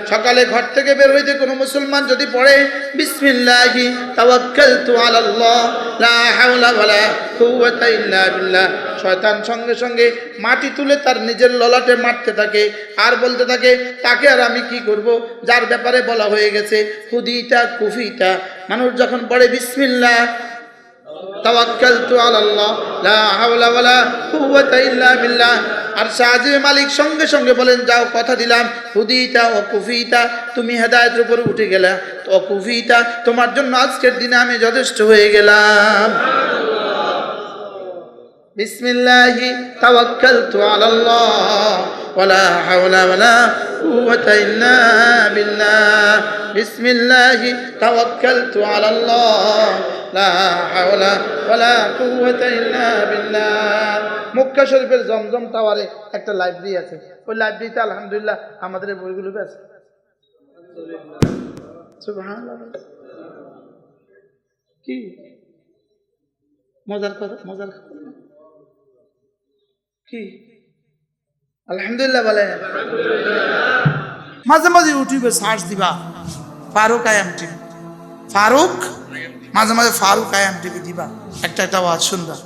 সকালে ঘর থেকে বের হইতে কোনো মুসলমান যদি পড়ে, বিসমিল্লাহি তাওয়াক্কালতু আলাল্লাহ, লা হাওলা ওয়ালা কুওয়াতা ইল্লা বিল্লাহ। শয়তান সঙ্গে সঙ্গে মাটি তুলে তার নিজের ললাটে মারতে থাকে আর বলতে থাকে, তাকে আর আমি কি করব? যার ব্যাপারে বলা হয়ে গেছে হুদিটা কুফিটা মানুষ যখন পড়ে, বিসমিল্লাহ তাওয়াক্কালতু আলাল্লাহ লা হাওলা ওয়ালা কুওয়াতা ইল্লা বিল্লাহ। আর সাহায্য মালিক সঙ্গে সঙ্গে বলেন, যাও, কথা দিলাম। হুদিতা ও কুফিতা, তুমি হেদায়েতের উপর উঠে গেলা। তো কুফিতা, তোমার জন্য আজকের দিনে আমি যথেষ্ট হয়ে গেলাম। বিসমিল্লাহি তাওয়াক্কালতু আলাল্লাহ। ওয়ালা হাওলা ওয়ালা কুওয়াতা ইল্লা বিল্লাহ। বিসমিল্লাহি তাওয়াক্কালতু আলাল্লাহ। লা হাওলা ওয়ালা কুওয়াতা ইল্লা বিল্লাহ। মক্কা শরীফের জমজম টাওয়ারে একটা লাইব্রেরি আছে। ওই লাইব্রেরিতে আলহামদুলিল্লাহ আমাদের বইগুলো আছে কি? মজার কথা? মজার কি? আলহামদুলিল্লাহ বলে মাঝে মাঝে ইউটিউবে সার্চ দিবা, ফারুক আয়াম টিভি ফারুক মাঝে মাঝে ফারুক আয়াম টিভি দিবা। একটা একটা আওয়াজ শুনবা।